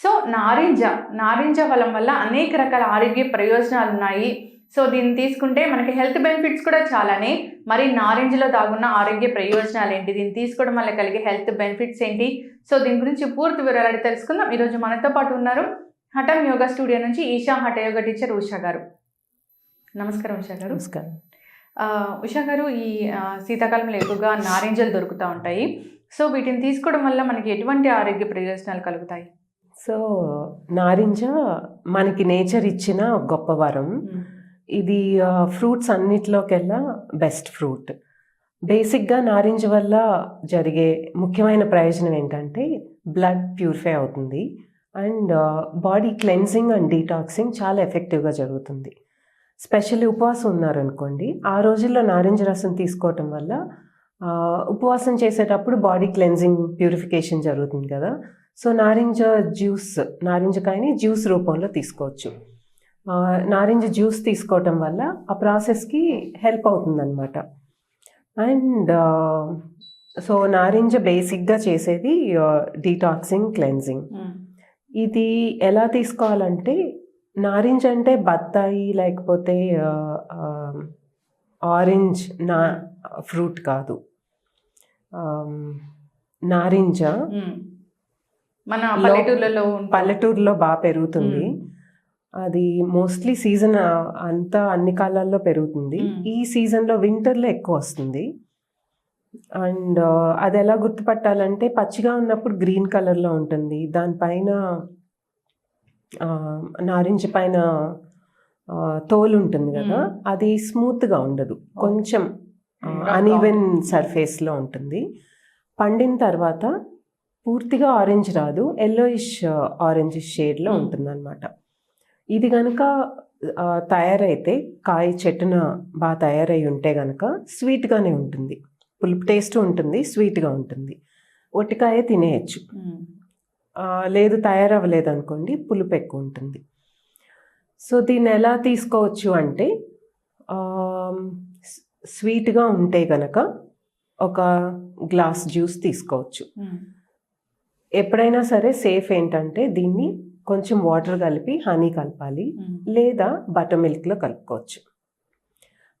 So నారింజ నారింజ ఫలం వల్ల అనేక రకాల ఆరోగ్య ప్రయోజనాలు ఉన్నాయి. సో దీన్ని తీసుకుంటే మనకి హెల్త్ బెనిఫిట్స్ కూడా చాలానే మరి నారింజలో దాగున్న ఆరోగ్య ప్రయోజనాలు ఏంటి? దీన్ని తీసుకోవడం వల్ల కలిగే హెల్త్ బెనిఫిట్స్ ఏంటి? సో దీని గురించి పూర్తి వివరాలు అడిగి తెలుసుకుందాం. ఈరోజు మనతో పాటు ఉన్నారు హఠం యోగా స్టూడియో నుంచి ఈషా హఠ యోగా టీచర్ ఉషా గారు. నమస్కారం ఉషా గారు. నమస్కారం. ఉషా గారు ఈ శీతాకాలంలో ఎక్కువగా నారింజలు దొరుకుతూ ఉంటాయి. సో వీటిని తీసుకోవడం వల్ల మనకి ఎటువంటి ఆరోగ్య ప్రయోజనాలు కలుగుతాయి? సో నారింజ మనకి నేచర్ ఇచ్చిన గొప్ప వరం. ఇది ఫ్రూట్స్ అన్నిటిలోకెల్లా బెస్ట్ ఫ్రూట్. బేసిక్గా నారింజ వల్ల జరిగే ముఖ్యమైన ప్రయోజనం ఏంటంటే బ్లడ్ ప్యూరిఫై అవుతుంది. And body cleansing and detoxing చాలా ఎఫెక్టివ్గా జరుగుతుంది. స్పెషల్లీ ఉపవాసం ఉన్నారనుకోండి ఆ రోజుల్లో నారింజ రసం తీసుకోవటం వల్ల ఉపవాసం చేసేటప్పుడు బాడీ క్లెన్సింగ్ ప్యూరిఫికేషన్ జరుగుతుంది కదా. సో నారింజ జ్యూస్ నారింజకాయని జ్యూస్ రూపంలో తీసుకోవచ్చు. నారింజ జ్యూస్ తీసుకోవటం వల్ల ఆ ప్రాసెస్కి హెల్ప్ అవుతుందన్నమాట. అండ్ సో నారింజ బేసిక్గా చేసేది డీటాక్సింగ్ క్లెన్జింగ్ ఇది ఎలా తీసుకోవాలంటే నారింజ అంటే బత్తాయి లేకపోతే ఆరెంజ్ నా ఫ్రూట్ కాదు. నారింజ మ్మ్. మన పల్లెటూర్లలో. పల్లెటూరులో బాగా పెరుగుతుంది. అది మోస్ట్లీ సీజన్ అంతా అన్ని కాలాల్లో పెరుగుతుంది. ఈ సీజన్లో వింటర్లో ఎక్కువ వస్తుంది అండ్ అది ఎలా గుర్తుపట్టాలంటే పచ్చిగా ఉన్నప్పుడు గ్రీన్ కలర్లో ఉంటుంది దానిపైన నారింజ పైన తోలు ఉంటుంది కదా. అది స్మూత్గా ఉండదు కొంచెం అన్ఈవెన్. సర్ఫేస్లో ఉంటుంది పండిన తర్వాత పూర్తిగా ఆరెంజ్ రాదు. ఎల్లోయిష్ ఆరెంజ్ షేడ్లో. ఉంటుందన్నమాట. ఇది కనుక తయారైతే కాయ చెట్టున బాగా తయారై ఉంటే కనుక స్వీట్గానే ఉంటుంది. పులుపు టేస్ట్ ఉంటుంది స్వీట్గా ఉంటుంది. ఒట్టికాయ తినేయచ్చు. ఆ, లేదు తయారవ్వలేదు అనుకోండి పులుపు ఎక్కువ ఉంటుంది. సో దీన్ని ఎలా తీసుకోవచ్చు అంటే స్వీట్గా ఉంటే గనక ఒక గ్లాస్ జ్యూస్ తీసుకోవచ్చు. మ్మ్. ఎప్పుడైనా సరే సేఫ్ ఏంటంటే దీన్ని కొంచెం వాటర్ కలిపి హనీ కలపాలి. మ్మ్. లేదా బటర్ మిల్క్లో కలుపుకోవచ్చు.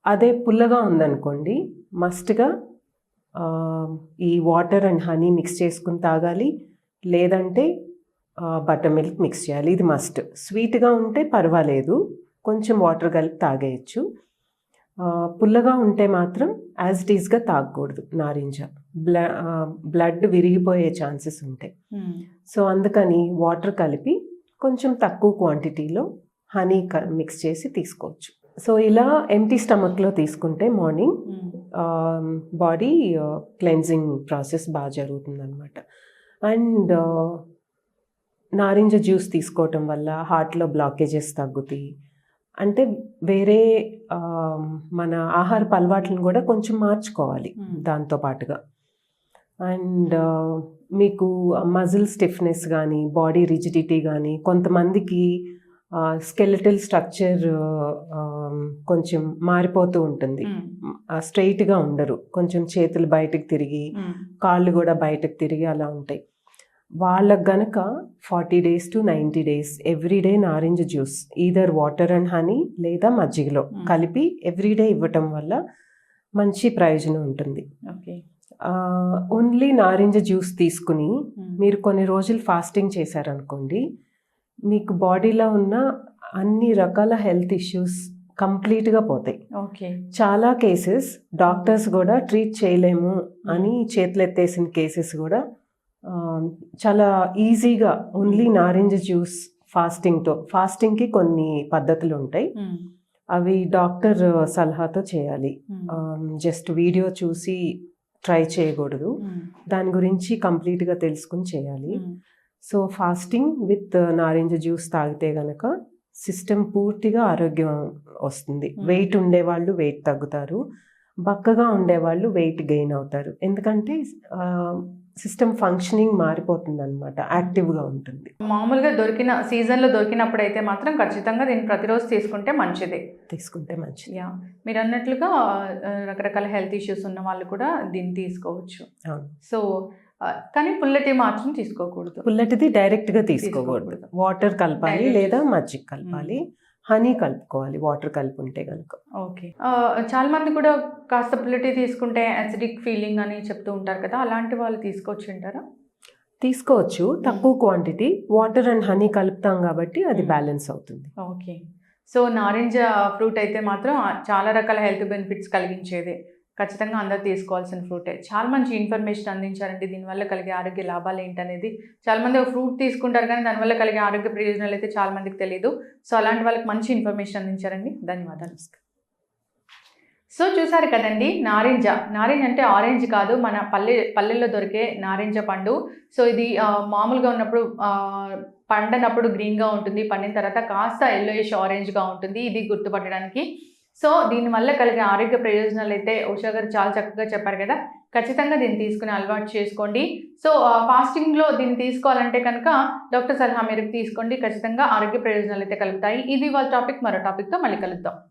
అదే పుల్లగా ఉందనుకోండి మస్ట్గా ఈ వాటర్ అండ్ హనీ మిక్స్ చేసుకుని తాగాలి. లేదంటే బటర్ మిల్క్ మిక్స్ చేయాలి. ఇది మస్ట్ స్వీట్గా ఉంటే పర్వాలేదు. కొంచెం వాటర్ కలిపి తాగేయచ్చు. పుల్లగా ఉంటే మాత్రం యాజ్ ఇట్ ఈస్గా తాగకూడదు. నారింజ. బ్లడ్ విరిగిపోయే ఛాన్సెస్ ఉంటాయి మ్మ్. సో అందుకని వాటర్ కలిపి కొంచెం తక్కువ క్వాంటిటీలో హనీ క మిక్స్ చేసి తీసుకోవచ్చు సో ఇలా ఎంటీ స్టమక్లో తీసుకుంటే మార్నింగ్ మ్మ్. బాడీ క్లెన్జింగ్ ప్రాసెస్ బాగా జరుగుతుందన్నమాట అండ్ నారింజ జ్యూస్ తీసుకోవటం వల్ల హార్ట్లో బ్లాకేజెస్ తగ్గుతాయి అంటే వేరే మన ఆహారపు అలవాట్లను కూడా కొంచెం మార్చుకోవాలి Hmm. దాంతో పాటుగా అండ్ మీకు మజిల్ స్టిఫ్నెస్ కానీ బాడీ రిజిడిటీ కానీ కొంతమందికి స్కెలిటల్ స్ట్రక్చర్ కొంచెం మారిపోతూ ఉంటుంది. స్ట్రైట్గా ఉండరు కొంచెం చేతులు బయటకు తిరిగి. కాళ్ళు కూడా బయటకు తిరిగి అలా ఉంటాయి వాళ్ళకు గనక forty days to ninety days everyday నారింజ juice either water and honey లేదా మజ్జిగలో. కలిపి ఎవ్రీడే ఇవ్వటం వల్ల మంచి ప్రయోజనం ఉంటుంది ఓకే ఓన్లీ నారింజ జ్యూస్ తీసుకుని మ్మ్. మీరు కొన్ని రోజులు ఫాస్టింగ్ చేశారనుకోండి మీకు బాడీలో ఉన్న అన్ని రకాల హెల్త్ ఇష్యూస్ కంప్లీట్గా పోతాయి ఓకే చాలా కేసెస్ డాక్టర్స్ కూడా ట్రీట్ చేయలేము అని చేతులు ఎత్తేసిన కేసెస్ కూడా చాలా ఈజీగా ఓన్లీ నారింజ జ్యూస్ ఫాస్టింగ్తో ఫాస్టింగ్కి కొన్ని పద్ధతులు ఉంటాయి. అవి డాక్టర్ సలహాతో చేయాలి. జస్ట్ వీడియో చూసి ట్రై చేయకూడదు మ్మ్. దాని గురించి కంప్లీట్గా తెలుసుకుని చేయాలి మ్మ్. సో ఫాస్టింగ్ విత్ నారింజ జ్యూస్ తాగితే గనక సిస్టమ్ పూర్తిగా ఆరోగ్యం వస్తుంది Hmm. వెయిట్ ఉండేవాళ్ళు వెయిట్ తగ్గుతారు బక్కగా ఉండేవాళ్ళు వెయిట్ గెయిన్ అవుతారు ఎందుకంటే సిస్టమ్ ఫంక్షనింగ్ మారిపోతుంది అనమాట యాక్టివ్గా ఉంటుంది. మామూలుగా దొరికిన సీజన్లో దొరికినప్పుడు అయితే మాత్రం ఖచ్చితంగా దీన్ని ప్రతిరోజు తీసుకుంటే మంచిదే. తీసుకుంటే మంచిది. యా మీరు అన్నట్లుగా రకరకాల హెల్త్ ఇష్యూస్ ఉన్న వాళ్ళు కూడా దీన్ని తీసుకోవచ్చు. సో కానీ పుల్లటి మాత్రం తీసుకోకూడదు. పుల్లటిది డైరెక్ట్గా తీసుకోకూడదు. వాటర్ కలపాలి. లేదా మజ్జిగ కలపాలి. హనీ కలుపుకోవాలి వాటర్ కలిపి ఉంటే కనుక ఓకే చాలా మంది కూడా కాస్త తీసుకుంటే అసిడిక్ ఫీలింగ్ అని చెప్తూ ఉంటారు కదా అలాంటి వాళ్ళు తీసుకోవచ్చు అంటారా? తీసుకోవచ్చు. తక్కువ క్వాంటిటీ వాటర్ అండ్ హనీ కలుపుతాం కాబట్టి అది. బ్యాలెన్స్ అవుతుంది. ఓకే. సో నారింజ ఫ్రూట్ అయితే మాత్రం చాలా రకాల హెల్త్ బెనిఫిట్స్ కలిగించేది. ఖచ్చితంగా అందరూ తీసుకోవాల్సిన ఫ్రూటే. చాలా మంచి ఇన్ఫర్మేషన్ అందించారండి. దీనివల్ల కలిగే ఆరోగ్య లాభాలు ఏంటనేది. చాలామంది ఒక ఫ్రూట్ తీసుకుంటారు కానీ దానివల్ల కలిగే ఆరోగ్య ప్రయోజనాలు అయితే చాలా మందికి తెలియదు సో అలాంటి వాళ్ళకి మంచి ఇన్ఫర్మేషన్ అందించారండి. ధన్యవాదాలు. సో చూసారు కదండి నారింజ. నారింజ అంటే ఆరెంజ్ కాదు. మన పల్లె పల్లెల్లో దొరికే నారింజ పండు. సో ఇది మామూలుగా ఉన్నప్పుడు పండనప్పుడు గ్రీన్గా ఉంటుంది. పండిన తర్వాత కాస్త ఎల్లోయిష్ ఆరెంజ్గా ఉంటుంది. ఇది గుర్తుపట్టడానికి. సో దీనివల్ల కలిగే ఆరోగ్య ప్రయోజనాలు అయితే ఉషా గారు చాలా చక్కగా చెప్పారు కదా. ఖచ్చితంగా దీన్ని తీసుకుని అలవాటు చేసుకోండి. సో ఫాస్టింగ్లో దీన్ని తీసుకోవాలంటే కనుక డాక్టర్ సలహా మేరకు తీసుకోండి. ఖచ్చితంగా ఆరోగ్య ప్రయోజనాలు అయితే కలుగుతాయి. ఇది వాళ్ళ టాపిక్. మరో టాపిక్తో మళ్ళీ కలుద్దాం.